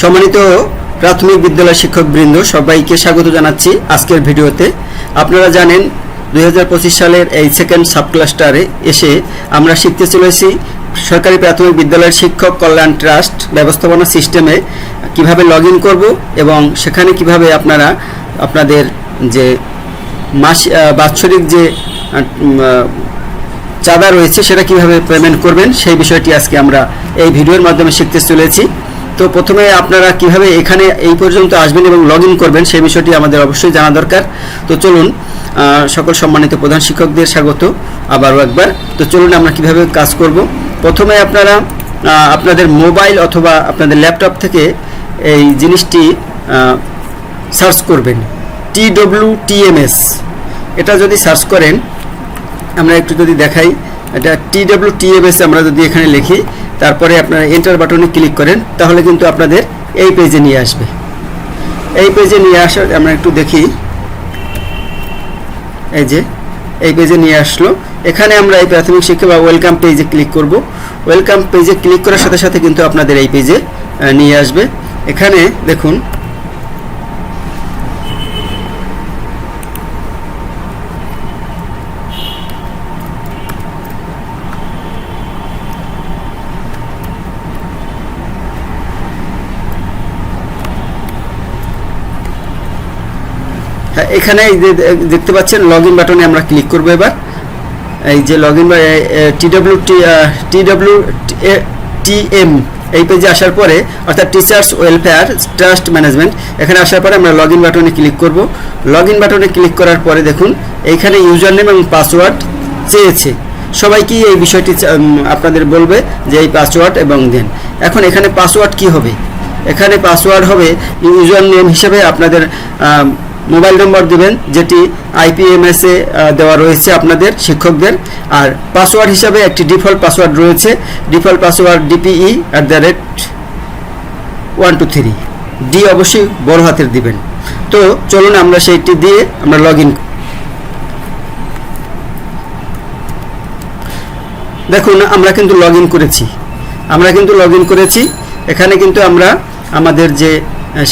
সম্মানিত প্রাথমিক বিদ্যালয় শিক্ষকবৃন্দ, সবাইকে স্বাগত জানাচ্ছি আজকের ভিডিওতে। আপনারা জানেন দু হাজার পঁচিশ সালের এই সেকেন্ড সাব ক্লাস্টারে এসে আমরা শিখতে চলেছি সরকারি প্রাথমিক বিদ্যালয়ের শিক্ষক কল্যাণ ট্রাস্ট ব্যবস্থাপনা সিস্টেমে কীভাবে লগ ইন করব এবং সেখানে কীভাবে আপনারা আপনাদের যে মাস বাৎসরিক যে চাঁদা রয়েছে সেটা কীভাবে পেমেন্ট করবেন সেই বিষয়টি আজকে আমরা এই ভিডিওর মাধ্যমে শিখতে চলেছি। তো প্রথমে আপনারা কীভাবে এখানে এই পর্যন্ত আসবেন এবং লগ করবেন, সেই বিষয়টি আমাদের অবশ্যই জানা দরকার। তো চলুন সকল সম্মানিত প্রধান শিক্ষকদের স্বাগত আবারও একবার। তো চলুন আমরা কীভাবে কাজ করব। প্রথমে আপনারা আপনাদের মোবাইল অথবা আপনাদের ল্যাপটপ থেকে এই জিনিসটি সার্চ করবেন। টি ডব্লিউ টিএমএস এটা যদি সার্চ করেন, আমরা একটু যদি দেখাই, এটা টি ডাব্লিউ টিএমএস আমরা যদি এখানে লিখি তারপরে আপনারা এন্টার বাটনে ক্লিক করেন, তাহলে কিন্তু আপনাদের এই পেজে নিয়ে আসবে। এই পেজে নিয়ে আসার, আমরা একটু দেখি। এই যে, এই পেজে নিয়ে আসলো। এখানে আমরা এই প্রাথমিক শিক্ষা বা ওয়েলকাম পেজে ক্লিক করব। ওয়েলকাম পেজে ক্লিক করার সাথে সাথে কিন্তু আপনাদের এই পেজে নিয়ে আসবে। এখানে দেখুন এখানে এই যে দেখতে পাচ্ছেন লগ ইন বাটনে আমরা ক্লিক করব এবার। এই যে log in T W T T W T M এই পেজে আসার পরে, অর্থাৎ টিচার্স ওয়েলফেয়ার ট্রাস্ট ম্যানেজমেন্ট এখানে আসার পরে আমরা লগ ইন বাটনে ক্লিক করব। লগ ইন বাটনে ক্লিক করার পরে দেখুন, এইখানে ইউজার নেম এবং পাসওয়ার্ড চেয়েছে। সবাই কি এই বিষয়টি আপনাদের বলবে যে এই পাসওয়ার্ড এবং দেন এখন এখানে পাসওয়ার্ড কি হবে? এখানে পাসওয়ার্ড হবে ইউজার নেম হিসেবে আপনাদের মোবাইল নম্বর দিবেন, যেটি আইপিএমএস দেওয়া রয়েছে আপনাদের শিক্ষকদের। আর পাসওয়ার্ড হিসাবে একটি ডিফল্ট পাসওয়ার্ড রয়েছে, default password DPE at the rate one two three D অবশ্যই বড় হাতের দিবেন। তো চলুন আমরা সেইটি দিয়ে আমরা লগ ইন দেখুন, আমরা কিন্তু লগ ইন করেছি। আমরা কিন্তু লগ ইন করেছি। এখানে কিন্তু আমরা আমাদের যে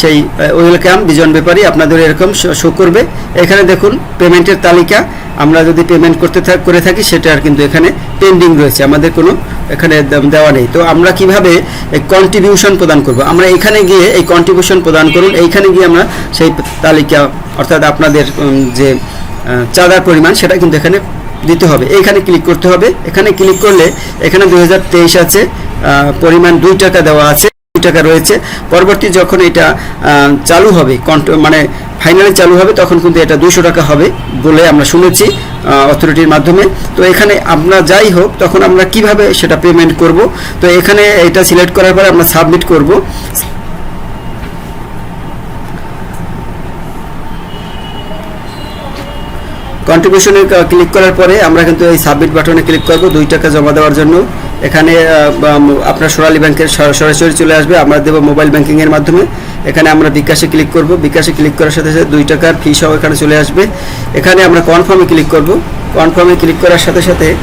সেই ওয়েলকাম বিজন ব্যাপারী, আপনাদের এরকম শো করবে। এখানে দেখুন, পেমেন্টের তালিকা। আমরা যদি পেমেন্ট করতে করে থাকি, সেটা আর কিন্তু এখানে পেন্ডিং রয়েছে। আমাদের কোনো এখানে দেওয়া নেই। তো আমরা কীভাবে কন্ট্রিবিউশন প্রদান করব? আমরা এখানে গিয়ে এই কন্ট্রিবিউশন প্রদান করুন। এইখানে গিয়ে আমরা সেই তালিকা, অর্থাৎ আপনাদের যে চাঁদার পরিমাণ, সেটা কিন্তু এখানে দিতে হবে। এইখানে ক্লিক করতে হবে। এখানে ক্লিক করলে এখানে দু হাজার তেইশ আছে। পরিমাণ দুই টাকা দেওয়া আছে। টাকা রয়েছে। পরবর্তী যখন এটা চালু হবে মানে ফাইনালি চালু হবে, তখন কিন্তু এটা দুশো টাকা হবে বলে আমরা শুনেছি অথরিটির মাধ্যমে। তো এখানে আমরা যাই হোক, তখন আমরা কীভাবে সেটা পেমেন্ট করব? তো এখানে এটা সিলেক্ট করার পরে আমরা সাবমিট করব। কন্ট্রিবিউশনে ক্লিক করার পরে আমরা কিন্তু এই সাবমিট বাটনে ক্লিক করব, দুই টাকা জমা দেওয়ার জন্য। এখানে আপনার সোনালী ব্যাংকের সর- সরাসরি চলে আসবে। আমরা দেবো মোবাইল ব্যাংকিংয়ের মাধ্যমে। এখানে আমরা বিকাশে ক্লিক করব। বিকাশে ক্লিক করার সাথে সাথে দুই টাকার ফি সহ এখানে চলে আসবে। এখানে আমরা কনফার্মে ক্লিক করব। কনফার্মে ক্লিক করার সাথে সাথে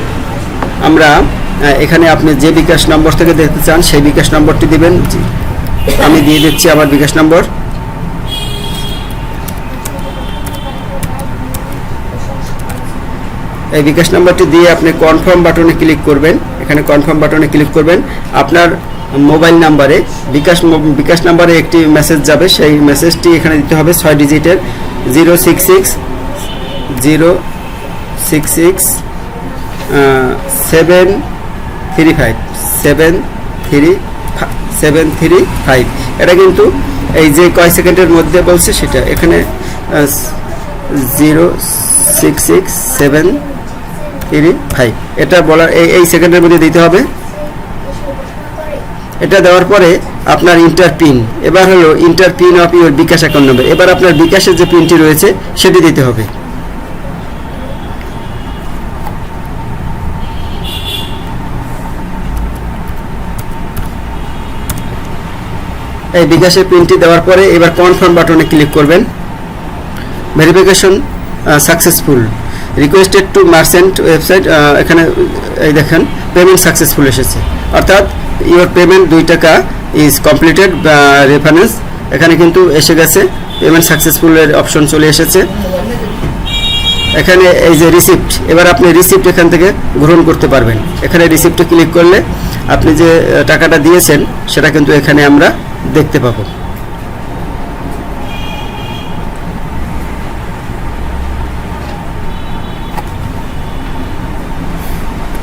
আমরা এখানে আপনি যে বিকাশ নম্বর থেকে দেখতে চান, সেই বিকাশ নম্বরটি দেবেন। আমি দিয়ে দিচ্ছি আমার বিকাশ নম্বর। এই বিকাশ নাম্বারটি দিয়ে আপনি কনফার্ম বাটনে ক্লিক করবেন। এখানে কনফার্ম বাটনে ক্লিক করবেন। আপনার মোবাইল নাম্বারে বিকাশ বিকাশ নাম্বারে একটি মেসেজ যাবে। সেই মেসেজটি এখানে দিতে হবে ছয় ডিজিটের zero six six zero six six seven three five seven three seven three five এটা কিন্তু এই যে কয় সেকেন্ডের মধ্যে বলছে সেটা এখানে zero six six seven three five এটা বলার, এই এই সেকেন্ডের মধ্যে দিতে হবে। এটা দেওয়ার পরে আপনার ইন্টার পিন এবার হলো enter pin of your bKash account number এবার আপনার বিকাশের যে পিনটি রয়েছে, সেটি দিতে হবে। এই বিকাশের পিনটি দেওয়ার পরে এবার কনফার্ম বাটনে ক্লিক করবেন। Verification successful requested to merchant website এখানে এই দেখেন পেমেন্ট সাকসেসফুল এসেছে। অর্থাৎ ইওর পেমেন্ট দুই টাকা ইজ কমপ্লিটেড রেফারেন্স এখানে কিন্তু এসে গেছে পেমেন্ট সাকসেসফুলের অপশন চলে এসেছে। এখানে এই যে রিসিপ্ট এবার আপনি রিসিপ্ট এখান থেকে গ্রহণ করতে পারবেন। এখানে রিসিপ্টে ক্লিক করলে আপনি যে টাকাটা দিয়েছেন, সেটা কিন্তু এখানে আমরা দেখতে পাবো।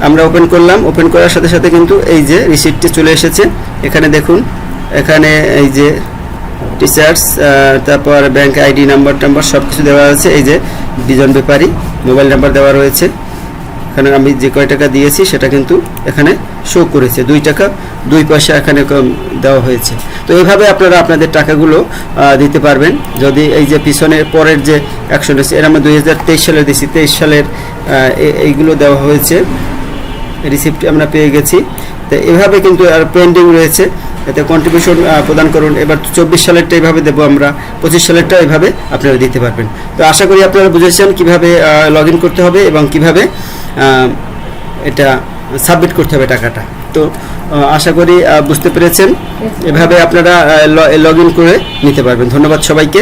আমরা ওপেন করলাম। ওপেন করার সাথে সাথে কিন্তু এই যে রিসিপ্টটি চলে এসেছে। এখানে দেখুন, এখানে এই যে টিচার্স তারপর ব্যাংক আইডি নাম্বার টাম্বার সব কিছু দেওয়া আছে। এই যে বিজন ব্যাপারী মোবাইল নাম্বার দেওয়া রয়েছে। এখানে আমি যে কয় টাকা দিয়েছি সেটা কিন্তু এখানে শো করেছে। দুই টাকা, দুই পয়সা এখানে দেওয়া হয়েছে। তো এইভাবে আপনারা আপনাদের টাকাগুলো দিতে পারবেন। যদি এই যে পিছনের পরের যে অ্যাকশন আছে এর আমরা দুই হাজার তেইশ সালে দিয়েছি। তেইশ সালের এইগুলো দেওয়া হয়েছে। রিসিপ্ট আমরা পেয়ে গেছি। তো এভাবে কিন্তু আর পেন্ডিং রয়েছে। এতে কন্ট্রিবিউশন প্রদান করুন। এবার চব্বিশ সালেরটা এইভাবে দেবো আমরা। পঁচিশ সালেরটা এইভাবে আপনারা দিতে পারবেন। তো আশা করি আপনারা বুঝেছেন কীভাবে লগ ইন করতে হবে এবং কীভাবে এটা সাবমিট করতে হবে টাকাটা। তো আশা করি বুঝতে পেরেছেন। এভাবে আপনারা লগ ইন করে নিতে পারবেন। ধন্যবাদ সবাইকে।